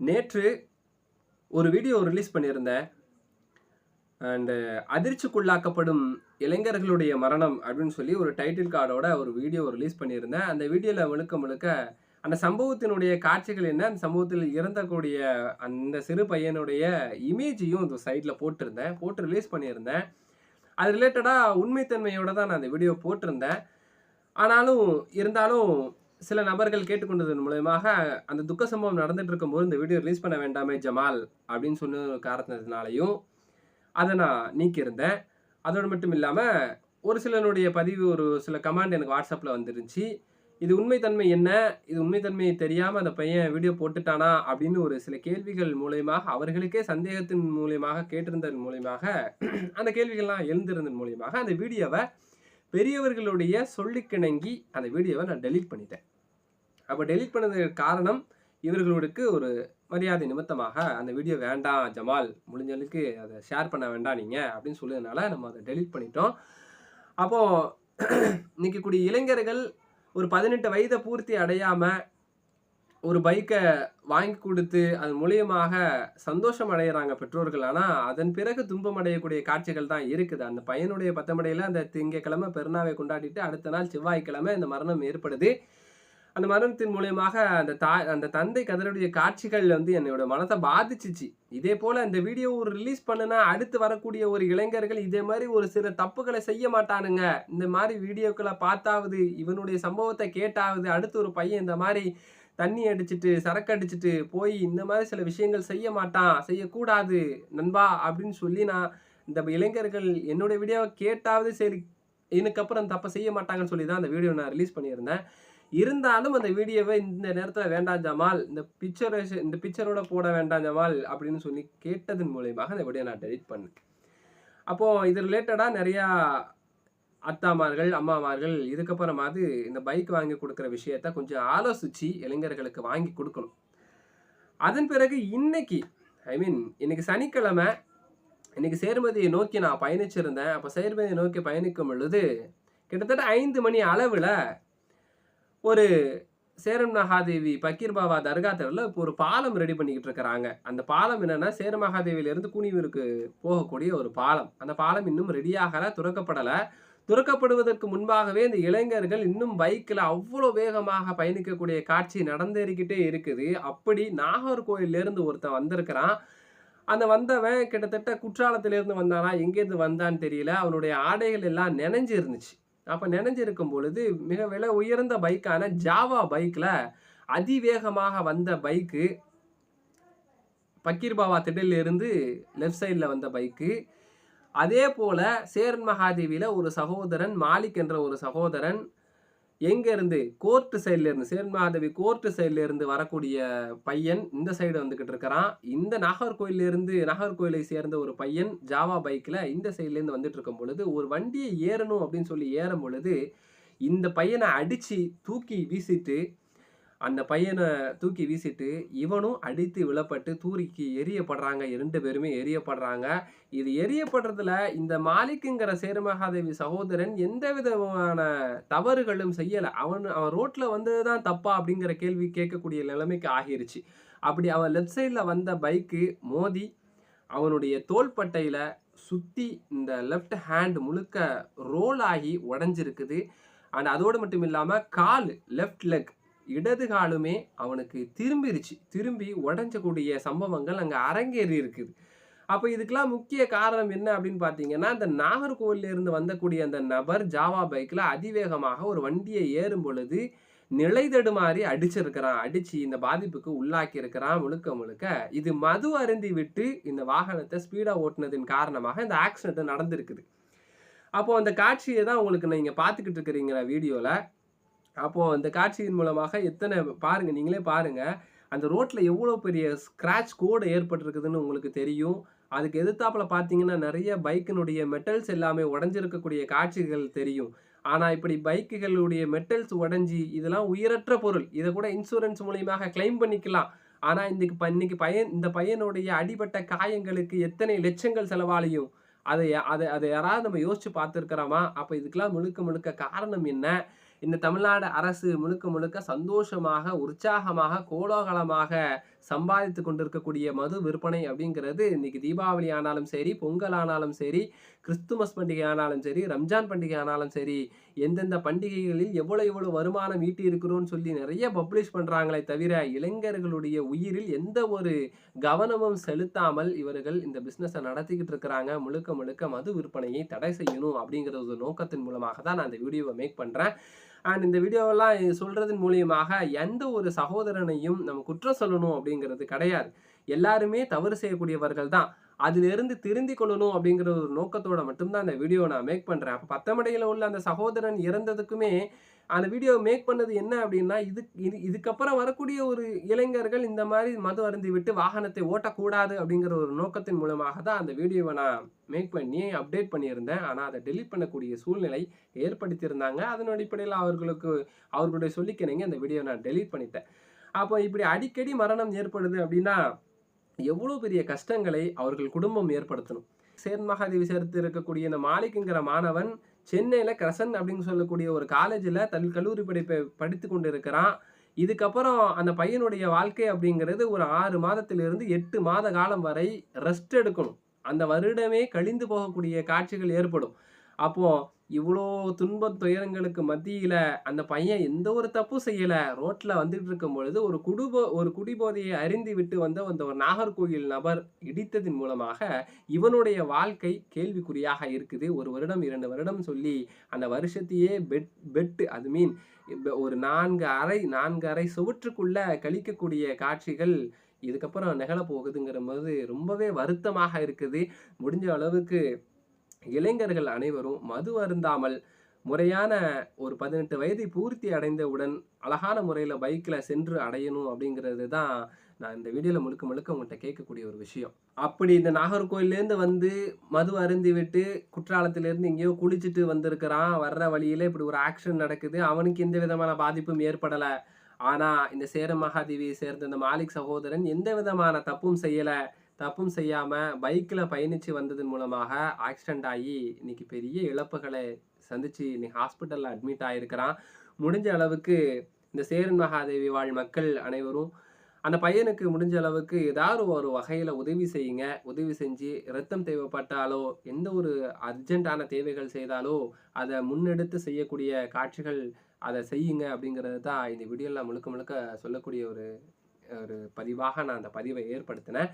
நேற்று ஒரு video release பண்ணியிருந்தேன். அண்டு அதிர்ச்சிக்குள்ளாக்கப்படும் இளைஞர்களுடைய மரணம் அப்படின்னு சொல்லி ஒரு டைட்டில் கார்டோட ஒரு வீடியோ ரிலீஸ் பண்ணியிருந்தேன். அந்த வீடியோவில் முழுக்க முழுக்க அந்த சம்பவத்தினுடைய காட்சிகள் என்ன? அந்த சம்பவத்தில் இறந்தக்கூடிய அந்த சிறு பையனுடைய இமேஜையும் இந்த சைடில் போட்டிருந்தேன். போட்டு ரிலீஸ் பண்ணியிருந்தேன். அது ரிலேட்டடாக உண்மைத்தன்மையோட தான் நான் அந்த வீடியோ போட்டிருந்தேன். ஆனாலும் இருந்தாலும் சில நபர்கள் கேட்டுக்கொண்டதன் மூலயமாக அந்த துக்க சம்பவம் நடந்துட்டு இருக்கும்போது இந்த வீடியோ ரிலீஸ் பண்ண வேண்டாமே ஜமால் அப்படின்னு சொன்ன ஒரு காரணத்தினாலையும் அதை நான் நீக்கியிருந்தேன். அதோடு மட்டும் இல்லாமல் ஒரு சிலனுடைய பதிவு ஒரு சில கமாண்ட் எனக்கு வாட்ஸ்அப்பில் வந்துருந்துச்சு. இது உண்மைத்தன்மை என்ன? இது உண்மைத்தன்மை தெரியாமல் அந்த பையன் வீடியோ போட்டுட்டானா? அப்படின்னு ஒரு சில கேள்விகள் மூலயமாக அவர்களுக்கே சந்தேகத்தின் மூலியமாக கேட்டிருந்ததன் மூலியமாக அந்த கேள்விகள்லாம் எழுந்திருந்ததன் மூலியமாக அந்த வீடியோவை பெரியவர்களுடைய சொல்லிக்கிணங்கி அந்த வீடியோவை நான் டெலீட் பண்ணிட்டேன். அப்போ டெலிட் பண்ணதுக்கு காரணம் இவர்களுக்கு ஒரு மரியாதை நிமித்தமாக அந்த வீடியோ வேண்டாம் ஜமால் முடிஞ்சளவுக்கு அதை ஷேர் பண்ண வேண்டாம் நீங்கள் அப்படின்னு சொல்லுறதுனால நம்ம அதை டெலீட் பண்ணிட்டோம். அப்போது இன்றைக்கி கூடிய இளைஞர்கள் ஒரு பதினெட்டு வயதை பூர்த்தி அடையாமல் ஒரு பைக்கை வாங்கி கொடுத்து அது மூலியமாக சந்தோஷம் அடைகிறாங்க பெற்றோர்கள். ஆனால் அதன் பிறகு துன்பம் அடையக்கூடிய காட்சிகள் தான் இருக்குது. அந்த பையனுடைய பத்தமடையில் அந்த திங்கக்கிழமை பெருநாவை கொண்டாடிட்டு அடுத்த நாள் செவ்வாய்க்கிழமை இந்த மரணம் ஏற்படுது. அந்த மரணத்தின் மூலியமாக அந்த தா அந்த தந்தை கதருடைய காட்சிகள் வந்து என்னோட மனத்தை பாதிச்சிச்சு. இதே போல இந்த வீடியோ ஒரு ரிலீஸ் பண்ணுனா அடுத்து வரக்கூடிய ஒரு இளைஞர்கள் இதே மாதிரி ஒரு சில தப்புகளை செய்ய மாட்டானுங்க. இந்த மாதிரி வீடியோக்களை பார்த்தாவது இவனுடைய சம்பவத்தை கேட்டாவது அடுத்து ஒரு பையன் இந்த மாதிரி தண்ணி அடிச்சுட்டு சரக்கு அடிச்சுட்டு போய் இந்த மாதிரி சில விஷயங்கள் செய்ய மாட்டான் செய்யக்கூடாது நண்பா அப்படின்னு சொல்லி நான் இந்த இளைஞர்கள் என்னுடைய வீடியோவை கேட்டாவது சரி இதுக்கப்புறம் தப்பை செய்ய மாட்டாங்கன்னு சொல்லி தான் அந்த வீடியோ நான் ரிலீஸ் பண்ணியிருந்தேன். இருந்தாலும் அந்த வீடியோவை இந்த நேரத்தில் வேண்டாம் ஜமால் இந்த பிக்சரை இந்த பிக்சரோட போட வேண்டாம் ஜமால் அப்படின்னு சொல்லி கேட்டதன் மூலயமாக அந்த வீடியோ நான் டெலிட் பண்ணேன். அப்போது இது ரிலேட்டடாக நிறையா அத்தாமார்கள் அம்மாமார்கள் இதுக்கப்புறமாவது இந்த பைக் வாங்கி கொடுக்குற விஷயத்த கொஞ்சம் ஆலோசித்து இளைஞர்களுக்கு வாங்கி கொடுக்கணும். அதன் பிறகு இன்னைக்கு ஐ மீன் இன்னைக்கு சனிக்கிழமை இன்னைக்கு சேர்மதியை நோக்கி நான் பயணிச்சிருந்தேன். அப்போ சேர்மதியை நோக்கி பயணிக்கும் பொழுது கிட்டத்தட்ட ஐந்து மணி அளவில் ஒரு சேரம் மகாதேவி பக்கீர் பாபா தர்கா தெருவில் இப்போ ஒரு பாலம் ரெடி பண்ணிக்கிட்டு இருக்கிறாங்க. அந்த பாலம் என்னென்னா சேர மகாதேவியிலேருந்து குனிவூருக்கு போகக்கூடிய ஒரு பாலம். அந்த பாலம் இன்னும் ரெடியாகலை துறக்கப்படலை. துறக்கப்படுவதற்கு முன்பாகவே இந்த இளைஞர்கள் இன்னும் பைக்கில் அவ்வளோ வேகமாக பயணிக்கக்கூடிய காட்சி நடந்தேறிக்கிட்டே இருக்குது. அப்படி நாகர்கோயிலேருந்து ஒருத்தன் வந்திருக்கிறான். அந்த வந்தவன் கிட்டத்தட்ட குற்றாலத்திலேருந்து வந்தானா எங்கேருந்து வந்தான்னு தெரியல. அவனுடைய ஆடைகள் எல்லாம் நினைஞ்சு இருந்துச்சு அப்போ நினைஞ்சிருக்கும் பொழுது மிக விலை உயர்ந்த பைக்கான ஜாவா பைக்கில் அதிவேகமாக வந்த பைக்கு பக்கீர்பாவா திடலிருந்து லெஃப்ட் சைடில் வந்த பைக்கு அதே போல் சேரன் மகாதேவியில் ஒரு சகோதரன் மாலிக் என்ற ஒரு சகோதரன் எங்கேருந்து? கோர்ட்டு சைட்லேருந்து. சேர்மாதவி கோர்ட்டு சைட்லேருந்து வரக்கூடிய பையன் இந்த சைடு வந்துக்கிட்டு இருக்கிறான். இந்த நாகர்கோயிலேருந்து நாகர்கோயிலை சேர்ந்த ஒரு பையன் ஜாவா பைக்கில் இந்த சைட்லேருந்து வந்துட்டு இருக்கும் பொழுது ஒரு வண்டியை ஏறணும் அப்படின்னு சொல்லி ஏறும் பொழுது இந்த பையனை அடித்து தூக்கி வீசிட்டு அந்த பையனை தூக்கி வீசிட்டு இவனும் அடித்து விழப்பட்டு தூரிக்கு எரியப்படுறாங்க. இரண்டு பேருமே எரியப்படுறாங்க. இது எரியப்படுறதுல இந்த மாலிக்குங்கிற சேருமகாதேவி சகோதரன் எந்த விதமான தவறுகளும் செய்யலை. அவன் அவன் ரோட்டில் வந்தது தான் தப்பா அப்படிங்கிற கேள்வி கேட்கக்கூடிய நிலைமைக்கு ஆகிருச்சு. அப்படி அவன் லெஃப்ட் சைடில் வந்த பைக்கு மோதி அவனுடைய தோள்பட்டையில் சுற்றி இந்த லெஃப்ட் ஹேண்ட் முழுக்க ரோல் ஆகி உடஞ்சிருக்குது. அண்ட் அதோடு மட்டும் இல்லாமல் கால் லெஃப்ட் லெக் இடது காலுமே அவனுக்கு திரும்பிருச்சு. திரும்பி உடஞ்சக்கூடிய சம்பவங்கள் அங்கே அரங்கேறி இருக்குது. அப்போ இதுக்கெல்லாம் முக்கிய காரணம் என்ன அப்படின்னு பார்த்தீங்கன்னா இந்த நாகர்கோவிலிருந்து வந்தக்கூடிய அந்த நபர் ஜாவா பைக்கில் அதிவேகமாக ஒரு வண்டியை ஏறும் பொழுது நிலை தடுமாறி அடிச்சிருக்கிறான். அடிச்சு இந்த பாதிப்புக்கு உள்ளாக்கி இருக்கிறான் முழுக்க முழுக்க. இது மது அருந்தி விட்டு இந்த வாகனத்தை ஸ்பீடாக ஓட்டினதின் காரணமாக இந்த ஆக்சிடென்ட் நடந்திருக்குது. அப்போது அந்த காட்சியை தான் உங்களுக்கு நீங்கள் பார்த்துக்கிட்டு இருக்கிறீங்க வீடியோவில் அப்போது அந்த காட்சியின் மூலமாக எத்தனை பாருங்கள் நீங்களே பாருங்கள் அந்த ரோட்டில் எவ்வளோ பெரிய ஸ்க்ராட்ச் கோடு ஏற்பட்டிருக்குதுன்னு உங்களுக்கு தெரியும். அதுக்கு எதிர்த்தாப்பில் பார்த்தீங்கன்னா நிறைய பைக்கினுடைய மெட்டல்ஸ் எல்லாமே உடஞ்சிருக்கக்கூடிய காட்சிகள் தெரியும். ஆனால் இப்படி பைக்குகளுடைய மெட்டல்ஸ் உடஞ்சி இதெல்லாம் உயிரற்ற பொருள். இதை கூட இன்சூரன்ஸ் மூலியமாக கிளைம் பண்ணிக்கலாம். ஆனால் இன்றைக்கு ப இன்னைக்கு பையன் இந்த பையனுடைய அடிபட்ட காயங்களுக்கு எத்தனை லட்சங்கள் செலவாலையும்? அதை அதை அதை யாராவது நம்ம யோசித்து பார்த்துருக்கிறோமா? அப்போ இதுக்கெல்லாம் முழுக்க முழுக்க காரணம் என்ன? இந்த தமிழ்நாடு அரசு முழுக்க முழுக்க சந்தோஷமாக உற்சாகமாக கோலாகலமாக சம்பாதித்து கொண்டிருக்கக்கூடிய மது விற்பனை அப்படிங்கிறது இன்னைக்கு தீபாவளி ஆனாலும் சரி பொங்கல் ஆனாலும் சரி கிறிஸ்துமஸ் பண்டிகை ஆனாலும் சரி ரம்ஜான் பண்டிகை ஆனாலும் சரி எந்தெந்த பண்டிகைகளில் எவ்வளோ எவ்வளோ வருமானம் ஈட்டி இருக்கிறோன்னு சொல்லி நிறைய பப்ளிஷ் பண்ணுறாங்களே தவிர இளைஞர்களுடைய உயிரில் எந்த ஒரு கவனமும் செலுத்தாமல் இவர்கள் இந்த பிஸ்னஸை நடத்திக்கிட்டு இருக்கிறாங்க. முழுக்க முழுக்க மது விற்பனையை தடை செய்யணும் அப்படிங்கிற ஒரு நோக்கத்தின் மூலமாக தான் நான் அந்த வீடியோவை மேக் பண்ணுறேன் அண்ட் இந்த வீடியோவெல்லாம் சொல்கிறதன் மூலியமாக எந்த ஒரு சகோதரனையும் நம்ம குற்றம் சொல்லணும் அப்படிங்கிறது கிடையாது. எல்லாருமே தவறு செய்யக்கூடியவர்கள் தான் அதிலிருந்து திருந்தி கொள்ளணும் அப்படிங்கிற ஒரு நோக்கத்தோட மட்டும்தான் அந்த வீடியோ நான் மேக் பண்ணுறேன் அப்போ பத்தமடையில் உள்ள அந்த சகோதரன் இறந்ததுக்குமே அந்த வீடியோ மேக் பண்ணது என்ன அப்படின்னா இது இது இதுக்கப்புறம் வரக்கூடிய ஒரு இளைஞர்கள் இந்த மாதிரி மது அருந்தி விட்டு வாகனத்தை ஓட்டக்கூடாது அப்படிங்கிற ஒரு நோக்கத்தின் மூலமாக தான் அந்த வீடியோவை நான் மேக் பண்ணி அப்டேட் பண்ணியிருந்தேன். ஆனால் அதை டெலிட் பண்ணக்கூடிய சூழ்நிலை ஏற்படுத்தியிருந்தாங்க. அதன் அடிப்படையில் அவர்களுக்கு அவர்களுடைய சொல்லிக்கிறீங்க அந்த வீடியோ நான் டெலீட் பண்ணிட்டேன். அப்போ இப்படி அடிக்கடி மரணம் ஏற்படுது அப்படின்னா எவ்வளோ பெரிய கஷ்டங்களை அவர்கள் குடும்பம் ஏற்படுத்தணும். சேர் மகாதேவி சேர்த்து இருக்கக்கூடிய இந்த மாலிக்குங்கிற மாணவன் சென்னையில் கிரசன் அப்படின்னு சொல்லக்கூடிய ஒரு காலேஜில் தன் கல்லூரி படிப்பை படித்து கொண்டு இருக்கிறான் இதுக்கப்புறம் அந்த பையனுடைய வாழ்க்கை அப்படிங்கிறது ஒரு ஆறு மாதத்திலிருந்து எட்டு மாத காலம் வரை ரெஸ்ட் எடுக்கணும். அந்த வருடமே கழிந்து போகக்கூடிய காட்சிகள் ஏற்படும். அப்போது இவ்வளோ துன்ப துயரங்களுக்கு மத்தியில் அந்த பையன் எந்த ஒரு தப்பும் செய்யலை. ரோட்டில் வந்துட்டு இருக்கும் பொழுது ஒரு குடுபோ ஒரு குடிபோதையை அறிந்து விட்டு வந்த அந்த ஒரு நாகர்கோயில் நபர் இடித்ததின் மூலமாக இவனுடைய வாழ்க்கை கேள்விக்குறியாக இருக்குது. ஒரு வருடம் இரண்டு வருடம் சொல்லி அந்த வருஷத்தையே பெட் பெட்டு அது மீன் ஒரு நான்கு அறை நான்கு அறை சுவற்றுக்குள்ளே கழிக்கக்கூடிய காட்சிகள் இதுக்கப்புறம் நிகழப்போகுதுங்கிற போது ரொம்பவே வருத்தமாக இருக்குது. முடிஞ்ச அளவுக்கு இளைஞர்கள் அனைவரும் மது அருந்தாமல் முறையான ஒரு பதினெட்டு வயதை பூர்த்தி அடைந்தவுடன் அழகான முறையில் பைக்கில் சென்று அடையணும் அப்படிங்கிறது தான் நான் இந்த வீடியோவில் முழுக்க முழுக்க உங்கள்கிட்ட கேட்கக்கூடிய ஒரு விஷயம். அப்படி இந்த நாகர்கோயிலேருந்து வந்து மது அருந்தி விட்டு குற்றாலத்திலேருந்து எங்கேயோ குளிச்சுட்டு வந்திருக்கிறான் வர்ற வழியில் இப்படி ஒரு ஆக்ஷன் நடக்குது அவனுக்கு எந்த விதமான பாதிப்பும் ஏற்படலை. ஆனால் இந்த சேர மகாதேவியை சேர்ந்த இந்த மாலிக் சகோதரன் எந்த விதமான தப்பும் செய்யலை. தப்பும் செய்யாமல் பைக்கில் பயணித்து வந்ததன் மூலமாக ஆக்சிடெண்ட் ஆகி இன்னைக்கு பெரிய இழப்புகளை சந்தித்து இன்னைக்கு ஹாஸ்பிட்டலில் அட்மிட் ஆகிருக்கிறான் முடிஞ்ச அளவுக்கு இந்த சேரன் மகாதேவி வாழ் மக்கள் அனைவரும் அந்த பையனுக்கு முடிஞ்ச அளவுக்கு ஏதாவது ஒரு வகையில் உதவி செய்யுங்க. உதவி செஞ்சு ரத்தம் தேவைப்பட்டாலோ எந்த ஒரு அர்ஜென்ட்டான தேவைகள் செய்தாலோ அதை முன்னெடுத்து செய்யக்கூடிய காட்சிகள் அதை செய்யுங்க அப்படிங்கிறது தான் இந்த வீடியோவில் முழுக்க முழுக்க சொல்லக்கூடிய ஒரு ஒரு பதிவாக நான் அந்த பதிவை ஏற்படுத்தினேன்.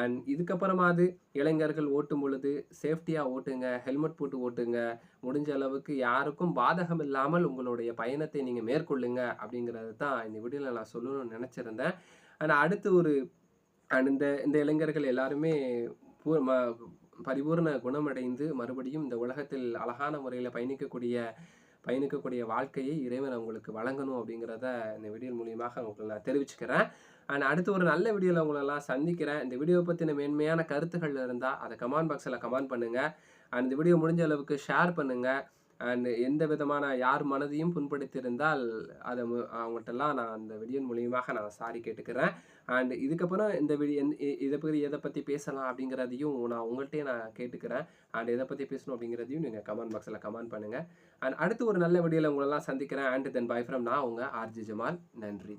அண்ட் இதுக்கப்புறமாவது இளைஞர்கள் ஓட்டும் பொழுது சேஃப்டியாக ஓட்டுங்க ஹெல்மெட் போட்டு ஓட்டுங்க முடிஞ்ச அளவுக்கு யாருக்கும் பாதகம் இல்லாமல் உங்களுடைய பயணத்தை நீங்கள் மேற்கொள்ளுங்க அப்படிங்கிறது தான் இந்த வீடியோவில் நான் சொல்லணும்னு நினச்சிருந்தேன். ஆனால் அடுத்து ஒரு அண்ட் இந்த இந்த இளைஞர்கள் எல்லாருமே பூ ம பரிபூர்ண குணமடைந்து மறுபடியும் இந்த உலகத்தில் அழகான முறையில் பயணிக்கக்கூடிய பயணிக்கக்கூடிய வாழ்க்கையை இறைவன் அவங்களுக்கு வழங்கணும் அப்படிங்கிறத இந்த வீடியோ மூலியமாக உங்களுக்கு நான் தெரிவிச்சுக்கிறேன். அண்ட் அடுத்து ஒரு நல்ல வீடியோவில் உங்களெல்லாம் சந்திக்கிறேன். இந்த வீடியோவை பற்றின மேன்மையான கருத்துக்கள் இருந்தால் அதை கமெண்ட் பாக்ஸில் கமெண்ட் பண்ணுங்கள் அண்ட் இந்த வீடியோ முடிஞ்ச அளவுக்கு ஷேர் பண்ணுங்கள் அண்ட் எந்த விதமான யார் மனதையும் புண்படுத்தியிருந்தால் அதை அவங்கள்ட்டெல்லாம் நான் அந்த வீடியோ மூலியமாக நான் சாரி கேட்டுக்கிறேன். அண்ட் இதுக்கப்புறம் இந்த வீடியோ இதை பற்றி எதை பற்றி பேசலாம் அப்படிங்கிறதையும் நான் உங்கள்கிட்டயே நான் கேட்டுக்கிறேன். அண்ட் எதை பற்றி பேசணும் அப்படிங்கிறதையும் நீங்கள் கமெண்ட் பாக்ஸில் கமெண்ட் பண்ணுங்கள் அண்ட் அடுத்து ஒரு நல்ல வீடியோவில் உங்களெல்லாம் சந்திக்கிறேன். அண்ட் தென் பை ஃப்ரம் நான் உங்கள் ஆர்ஜி ஜமால். நன்றி.